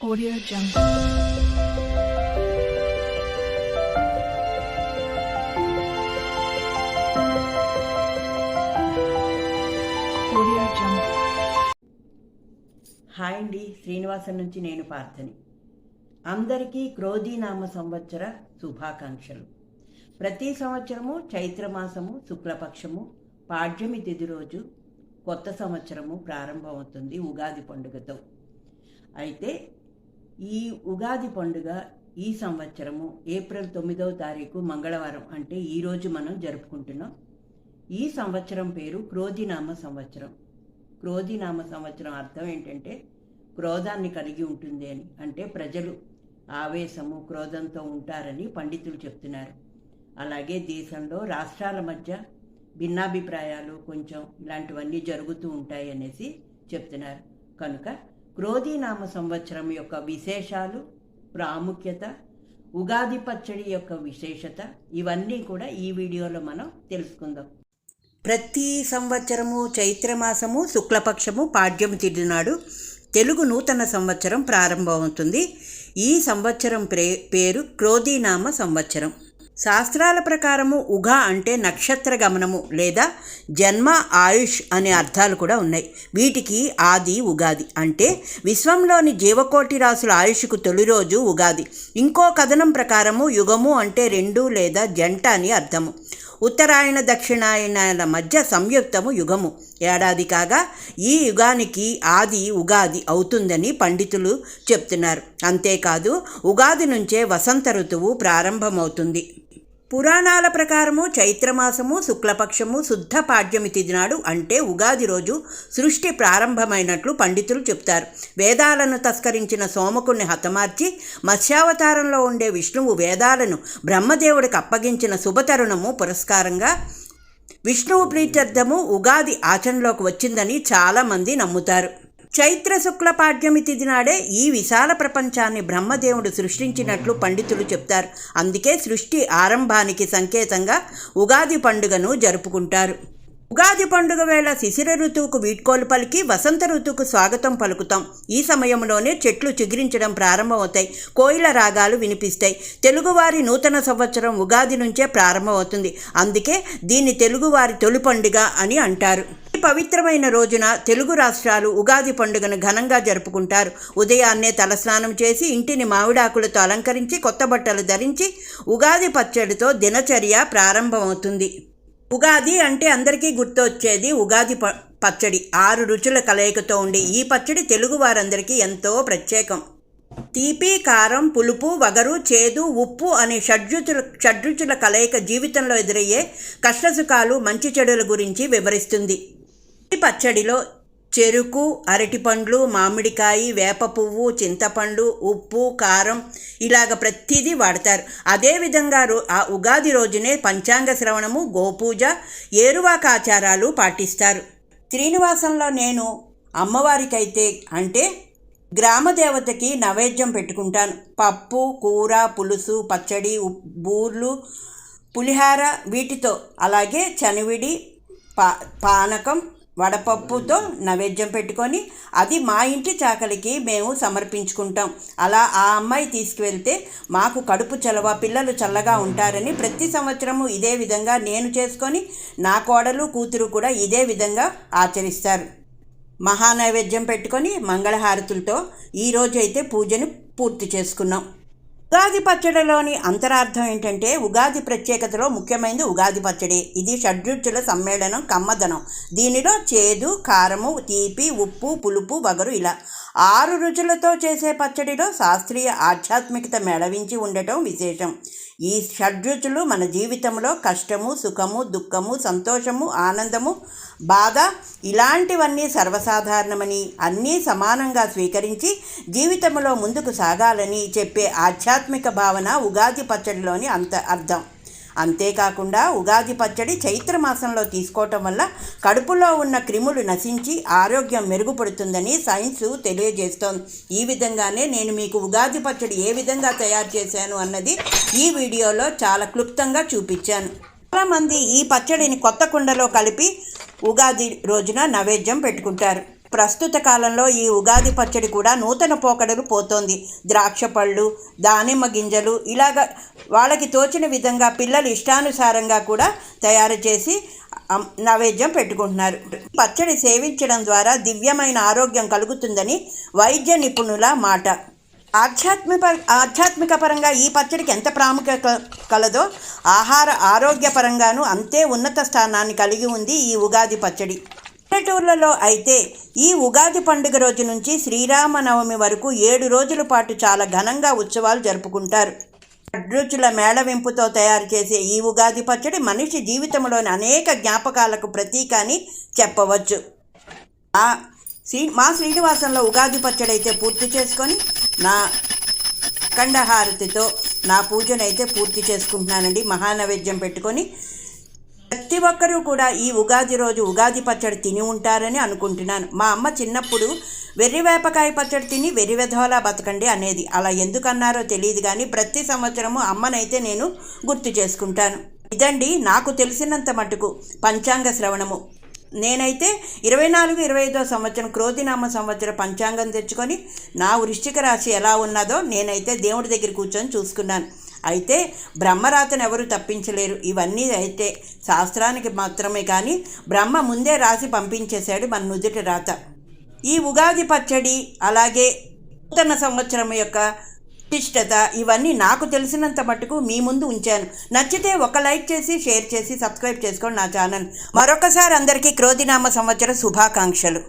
Audio Jungle. Audio Jungle. Hi అండి శ్రీనివాసం నుంచి నేను పార్థని అందరికీ క్రోధీనామ సంవత్సర శుభాకాంక్షలు ప్రతి సంవత్సరము చైత్రమాసము శుక్లపక్షము పాడ్యమి తిది రోజు కొత్త సంవత్సరము ప్రారంభమవుతుంది ఉగాది పండుగతో అయితే ఈ ఉగాది పండుగ ఈ సంవత్సరము ఏప్రిల్ తొమ్మిదవ తారీఖు మంగళవారం అంటే ఈరోజు మనం జరుపుకుంటున్నాం. ఈ సంవత్సరం పేరు క్రోధినామ సంవత్సరం. క్రోధినామ సంవత్సరం అర్థం ఏంటంటే క్రోధాన్ని కలిగి ఉంటుంది అని అంటే ప్రజలు ఆవేశము క్రోధంతో ఉంటారని పండితులు చెప్తున్నారు. అలాగే దేశంలో రాష్ట్రాల మధ్య భిన్నాభిప్రాయాలు కొంచెం ఇలాంటివన్నీ జరుగుతూ ఉంటాయి అనేసి చెప్తున్నారు. కనుక క్రోధీనామ సంవత్సరం యొక్క విశేషాలు ప్రాముఖ్యత ఉగాది పచ్చడి యొక్క విశేషత ఇవన్నీ కూడా ఈ వీడియోలో మనం తెలుసుకుందాం. ప్రతి సంవత్సరము చైత్రమాసము శుక్లపక్షము పాడ్యము తిథి తెలుగు నూతన సంవత్సరం ప్రారంభమవుతుంది. ఈ సంవత్సరం పే పేరు క్రోధీనామ సంవత్సరం. శాస్త్రాల ప్రకారము ఉగా అంటే నక్షత్ర గమనము లేదా జన్మ ఆయుష్ అనే అర్థాలు కూడా ఉన్నాయి. వీటికి ఆది ఉగాది అంటే విశ్వంలోని జీవకోటి రాసుల ఆయుష్కు తొలి రోజు ఉగాది. ఇంకో కథనం ప్రకారము యుగము అంటే రెండు లేదా జంట అని అర్థము. ఉత్తరాయణ దక్షిణాయనాల మధ్య సంయుక్తము యుగము. ఏడాది కాగా ఈ యుగానికి ఆది ఉగాది అవుతుందని పండితులు చెప్తున్నారు. అంతేకాదు ఉగాది నుంచే వసంత ఋతువు ప్రారంభమవుతుంది. పురాణాల ప్రకారము చైత్రమాసము శుక్లపక్షము శుద్ధ పాడ్యమి తిథి నాడు అంటే ఉగాది రోజు సృష్టి ప్రారంభమైనట్లు పండితులు చెప్తారు. వేదాలను తస్కరించిన సోమకుణ్ణి హతమార్చి మత్స్యావతారంలో ఉండే విష్ణువు వేదాలను బ్రహ్మదేవుడికి అప్పగించిన శుభతరుణము పురస్కారంగా విష్ణువు ప్రీత్యర్థము ఉగాది ఆచరణలోకి వచ్చిందని చాలామంది నమ్ముతారు. చైత్ర శుక్ల పాడ్యమి తిథి నాడే ఈ విశాల ప్రపంచాన్ని బ్రహ్మదేవుడు సృష్టించినట్లు పండితులు చెప్తారు. అందుకే సృష్టి ఆరంభానికి సంకేతంగా ఉగాది పండుగను జరుపుకుంటారు. ఉగాది పండుగ వేళ శిశిర ఋతువుకు వీడ్కోలు పలికి వసంత ఋతువుకు స్వాగతం పలుకుతాం. ఈ సమయంలోనే చెట్లు చిగురించడం ప్రారంభమవుతాయి. కోయిల రాగాలు వినిపిస్తాయి. తెలుగువారి నూతన సంవత్సరం ఉగాది నుంచే ప్రారంభమవుతుంది. అందుకే దీన్ని తెలుగువారి తొలి పండుగ అని అంటారు. పవిత్రమైన రోజున తెలుగు రాష్ట్రాలు ఉగాది పండుగను ఘనంగా జరుపుకుంటారు. ఉదయాన్నే తలస్నానం చేసి ఇంటిని మామిడాకులతో అలంకరించి కొత్త బట్టలు ధరించి ఉగాది పచ్చడితో దినచర్య ప్రారంభమవుతుంది. ఉగాది అంటే అందరికీ గుర్తొచ్చేది ఉగాది ప పచ్చడి. ఆరు రుచుల కలయికతో ఉండి ఈ పచ్చడి తెలుగు వారందరికీ ఎంతో ప్రత్యేకం. తీపి కారం పులుపు వగరు చేదు ఉప్పు అనే షడ్రుచుల షడ్రుచుల కలయిక జీవితంలో ఎదురయ్యే కష్టసుఖాలు మంచి చెడుల గురించి వివరిస్తుంది. ఈ పచ్చడిలో చెరుకు అరటిపండ్లు మామిడికాయ వేప పువ్వు చింతపండు ఉప్పు కారం ఇలాగ ప్రతిదీ వాడతారు. అదేవిధంగా రో ఆ ఉగాది రోజునే పంచాంగ శ్రవణము గోపూజ ఏరువాక ఆచారాలు పాటిస్తారు. శ్రీనివాసంలో నేను అమ్మవారికైతే అంటే గ్రామదేవతకి నైవేద్యం పెట్టుకుంటాను. పప్పు కూర పులుసు పచ్చడి ఉప్- బూర్లు పులిహార వీటితో. అలాగే చనివిడి పా పానకం వడపప్పుతో నైవేద్యం పెట్టుకొని అది మా ఇంటి చాకలికి మేము సమర్పించుకుంటాం. అలా ఆ అమ్మాయి తీసుకువెళ్తే మాకు కడుపు చలవ పిల్లలు చల్లగా ఉంటారని ప్రతి సంవత్సరము ఇదే విధంగా నేను చేసుకొని నా కోడలు కూతురు కూడా ఇదే విధంగా ఆచరిస్తారు. మహానైవేద్యం పెట్టుకొని మంగళహారతులతో ఈరోజైతే పూజను పూర్తి చేసుకున్నాం. ఉగాది పచ్చడిలోని అంతరార్థం ఏంటంటే ఉగాది ప్రత్యేకతలో ముఖ్యమైనది ఉగాది పచ్చడి. ఇది షడ్రుచుల సమ్మేళనం కమ్మదనం. దీనిలో చేదు కారము తీపి ఉప్పు పులుపు వగరు ఇలా ఆరు రుచులతో చేసే పచ్చడిలో శాస్త్రీయ ఆధ్యాత్మికత మెడవించి ఉండటం విశేషం. ఈ షడ్రుచులు మన జీవితంలో కష్టము సుఖము దుఃఖము సంతోషము ఆనందము బాధ ఇలాంటివన్నీ సర్వసాధారణమని అన్నీ సమానంగా స్వీకరించి జీవితంలో ముందుకు సాగాలని చెప్పే ఆధ్యాత్మిక భావన ఉగాది పచ్చడిలోని అంత అర్థం. అంతేకాకుండా ఉగాది పచ్చడి చైత్ర మాసంలో తీసుకోవటం వల్ల కడుపులో ఉన్న క్రిములు నశించి ఆరోగ్యం మెరుగుపడుతుందని సైన్స్ తెలియజేస్తోంది. ఈ విధంగానే నేను మీకు ఉగాది పచ్చడి ఏ విధంగా తయారు చేశాను అన్నది ఈ వీడియోలో చాలా క్లుప్తంగా చూపించాను. చాలామంది ఈ పచ్చడిని కొత్త కుండలో కలిపి ఉగాది రోజున నైవేద్యం పెట్టుకుంటారు. ప్రస్తుత కాలంలో ఈ ఉగాది పచ్చడి కూడా నూతన పోకడలు పోతోంది. ద్రాక్ష పళ్ళు దానిమ్మ గింజలు ఇలాగ వాళ్ళకి తోచిన విధంగా పిల్లలు ఇష్టానుసారంగా కూడా తయారు చేసి నైవేద్యం పెట్టుకుంటున్నారు. పచ్చడి సేవించడం ద్వారా దివ్యమైన ఆరోగ్యం కలుగుతుందని వైద్య నిపుణుల మాట. ఆధ్యాత్మిక ఆధ్యాత్మిక పరంగా ఈ పచ్చడికి ఎంత ప్రాముఖ్యత కలదో ఆహార ఆరోగ్యపరంగానూ అంతే ఉన్నత స్థానాన్ని కలిగి ఉంది ఈ ఉగాది పచ్చడి. పల్లెటూర్లలో అయితే ఈ ఉగాది పండుగ రోజు నుంచి శ్రీరామనవమి వరకు ఏడు రోజుల పాటు చాలా ఘనంగా ఉత్సవాలు జరుపుకుంటారు. అడ్రుచుల మేళవింపుతో తయారు చేసే ఈ ఉగాది పచ్చడి మనిషి జీవితంలోని అనేక జ్ఞాపకాలకు ప్రతీక అని చెప్పవచ్చు. శ్రీ మా శ్రీనివాసంలో ఉగాది పచ్చడి అయితే పూర్తి చేసుకొని నా కండహారతితో నా పూజనైతే పూర్తి చేసుకుంటున్నానండి. మహానైవేద్యం పెట్టుకొని ప్రతి ఒక్కరూ కూడా ఈ ఉగాది రోజు ఉగాది పచ్చడి తిని ఉంటారని అనుకుంటున్నాను. మా అమ్మ చిన్నప్పుడు వెర్రి వేపకాయ పచ్చడి తిని వెర్రివెధోలా బతకండి అనేది అలా ఎందుకన్నారో తెలియదు కానీ ప్రతి సంవత్సరము అమ్మనైతే నేను గుర్తు చేసుకుంటాను. ఇదండి నాకు తెలిసినంత మటుకు పంచాంగ శ్రవణము. నేనైతే ఇరవై నాలుగు ఇరవై ఐదో సంవత్సరం క్రోధినామ సంవత్సరం పంచాంగం తెచ్చుకొని నా వృశ్చిక రాశి ఎలా ఉన్నదో నేనైతే దేవుడి దగ్గర కూర్చొని చూసుకున్నాను. అయితే బ్రహ్మరాతను ఎవరు తప్పించలేరు? ఇవన్నీ అయితే శాస్త్రానికి మాత్రమే కానీ బ్రహ్మ ముందే రాసి పంపించేశాడు మన నుదుటి రాత. ఈ ఉగాది పచ్చడి అలాగే నూతన సంవత్సరం యొక్క విశిష్టత ఇవన్నీ నాకు తెలిసినంత మటుకు మీ ముందు ఉంచాను. నచ్చితే ఒక లైక్ చేసి షేర్ చేసి సబ్స్క్రైబ్ చేసుకోండి నా ఛానల్. మరొకసారి అందరికీ క్రోధినామ సంవత్సర శుభాకాంక్షలు.